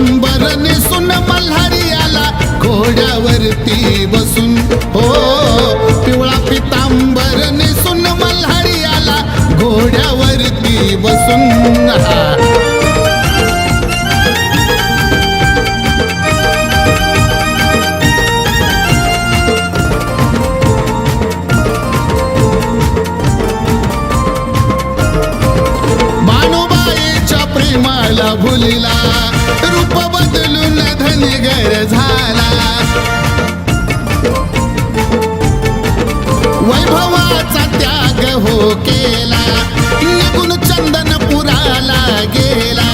पितांबर नेसून मल्हारी आला घोड्यावरती बसून. हो पिवळा पितांबर नेसून मल्हारी आला घोड्यावरती बसून. हा. भुलिला. रूप बदलून धनगर झाला वैभवाचा त्याग हो केला निघून चंदनपुराला गेला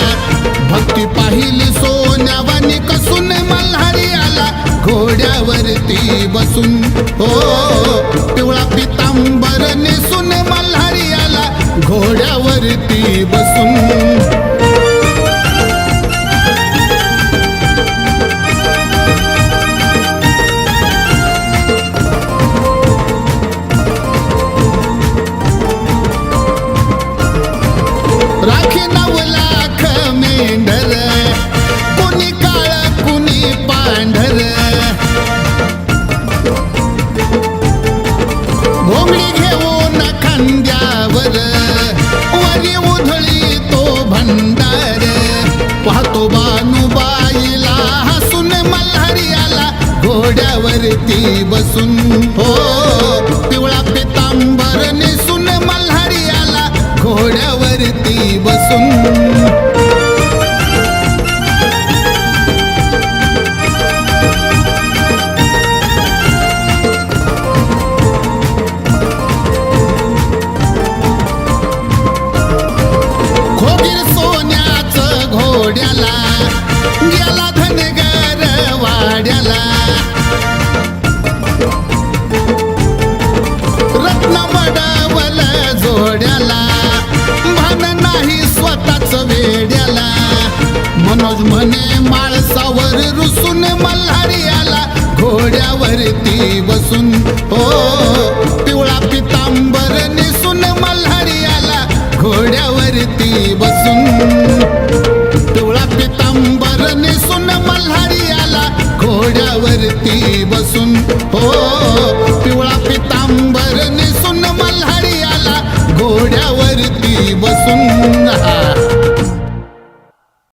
भक्ती पाहिली सोन्यावानी कसून मल्हारी आला घोड्यावरती बसून. हो पिवळा राखी नऊ लाख मेंढर कुणी काळ कुणी पांढर. घोंगडी घेऊन खांद्यावर. वरी उधळी तो भंडार. पाहतो बानुबाईला हसून मल्हारी आला घोड्यावरती बसून. घोड्याला गेला धनगर वाड्याला. मनोज म्हणे माळसावर रुसून मल्हारी आला घोड्यावरती बसून. हो पिवळा पितांबर नेसून मल्हारी आला घोड्यावरती बसून. पिवळा पितांबर नेसून मल्हारी आला घोड्यावरती बसून. हो पिवळा पितांबर नेसून मल्हारी आला घोड्यावरती बसून.